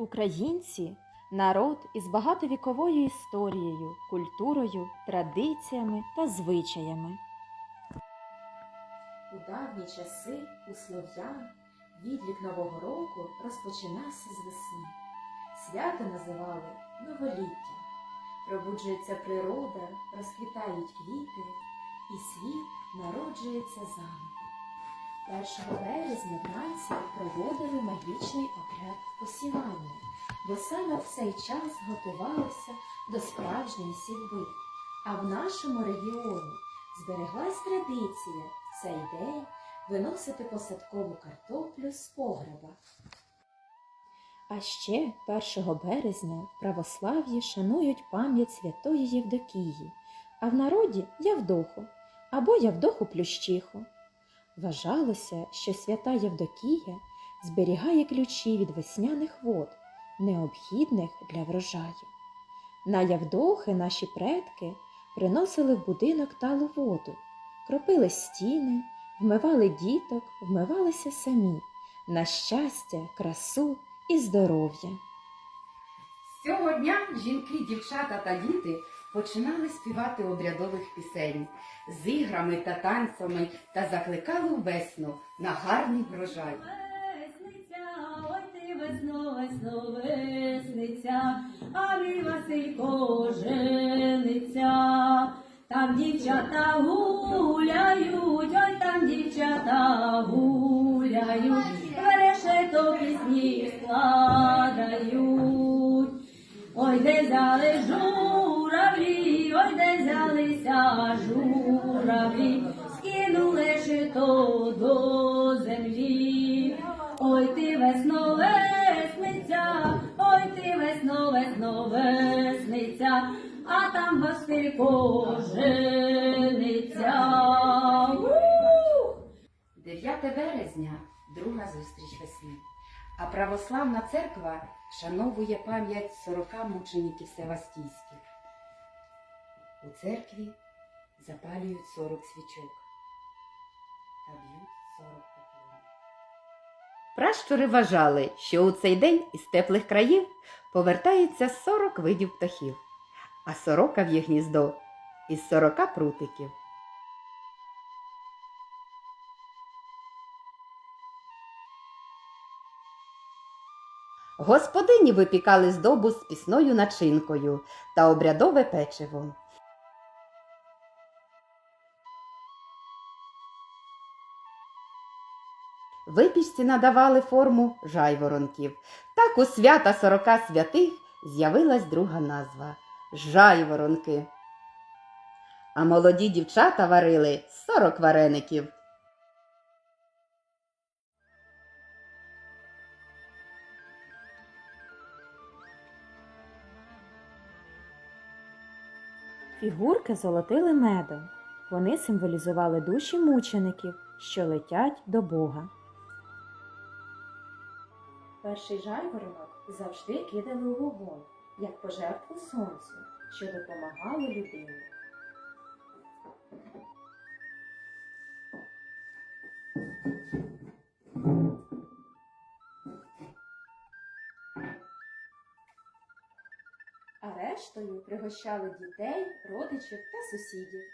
Українці народ із багатовіковою історією, культурою, традиціями та звичаями. У давні часи у слов'ян відлік Нового року розпочинався з весни. Свято називали Новоліття. Пробуджується природа, розквітають квіти, і світ народжується заново. 1 березня вранці проводили магічний обряд посівання, бо саме в цей час готувалися до справжньої сівби. А в нашому регіоні збереглась традиція в цей день виносити посадкову картоплю з погреба. А ще 1 березня православ'ї шанують пам'ять святої Євдокії, а в народі Явдоху або Явдоху Плющиху. Вважалося, що свята Євдокія зберігає ключі від весняних вод, необхідних для врожаю. На Явдохи наші предки приносили в будинок талу воду, кропили стіни, вмивали діток, вмивалися самі на щастя, красу і здоров'я. З цього дня жінки, дівчата та діти починали співати обрядових пісень з іграми та танцями та закликали весну на гарний врожай. Весниця, ой ти весно, весно, весниця, а мій Василько жениться. Там дівчата гуляють, ой там дівчата гуляють, верешето пісні складають. Ой, де взяли весниця, а там Василько жениться. У! 9 березня друга зустріч весни. А православна церква шановує пам'ять 40 мучеників севастійських. У церкві запалюють 40 свічок та б'ють 40 поклонів. Пращури вважали, що у цей день із теплих країв повертається 40 видів птахів, а сорока в їх гніздо із 40 прутиків. Господині випікали здобу з пісною начинкою та обрядове печиво. Випічці надавали форму жайворонків. Так у свята сорока святих з'явилась друга назва жайворонки. А молоді дівчата варили сорок вареників. Фігурки золотили медом. Вони символізували душі мучеників, що летять до Бога. Перший жайворонок завжди кидали у вогонь, як пожертву сонцю, що допомагало людині. А рештою пригощали дітей, родичів та сусідів.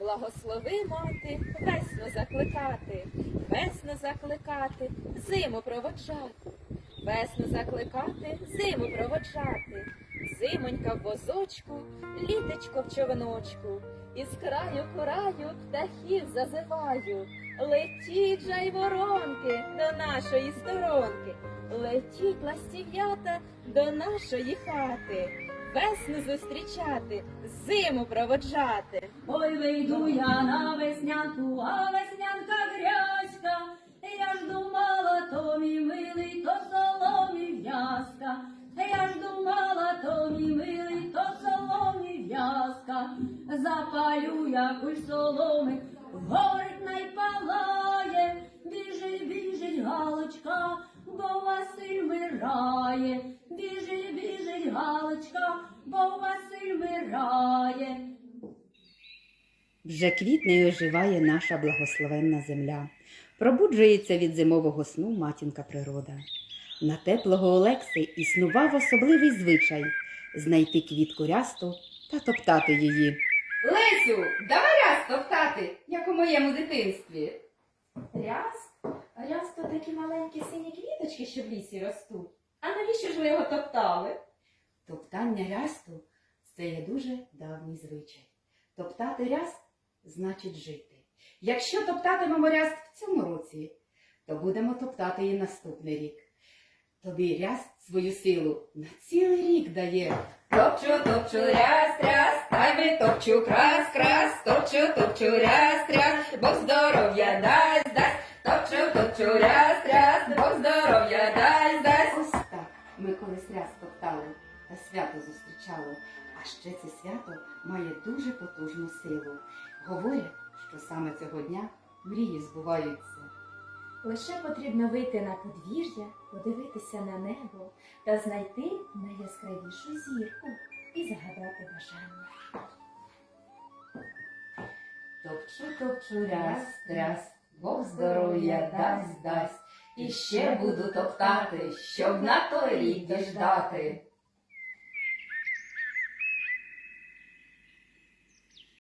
Благослови мати, весну закликати, весну закликати, зиму проводжати, весну закликати, зиму проводжати, зимонька в возочку, літечко в човночку, із краю краю птахів зазиваю. Летіть же й воронки до нашої сторонки, летіть ластів'ята до нашої хати, весну зустрічати, зиму проводжати. Ой, вийду я на веснянку, а веснянка грязька. Я ж думала, то мій милий, то соломі в'язка. Я ж думала, то мій милий, то соломі в'язка. Запалю якусь соломи, горить найпалає, біжить, біжить галочка, бо Василь вмирає, Вже квітне й оживає наша благословенна земля. Пробуджується від зимового сну матінка природа. На теплого Олекси існував особливий звичай знайти квітку рясту та топтати її. Лесю, давай ряст топтати, як у моєму дитинстві. Ряст? Ряст то такі маленькі сині квіточки, що в лісі ростуть. А навіщо ж ви його топтали? Топтання рясту це є дуже давній звичай. Топтати ряст значить жити. Якщо топтатимемо ряст в цьому році, то будемо топтати і наступний рік. Тобі ряст свою силу на цілий рік дає. Топчу, топчу, ряст, ряст, тай топчу, крас, крас, топчу, топчу, ряст, ряст, Бог здоров'я дасть, дасть, топчу, топчу, ряст, ряст, Бог здоров'я дасть, дасть. Ось так ми колись ряст топтали та свято зустрічали. А ще це свято має дуже потужну силу. Говорять, що саме цього дня мрії збуваються. Лише потрібно вийти на подвір'я, подивитися на небо та знайти найяскравішу зірку і загадати бажання. Топчу, топчу, раз, раз, Бог здоров'я дасть, дасть. І ще буду топтати, щоб на той рік дождати.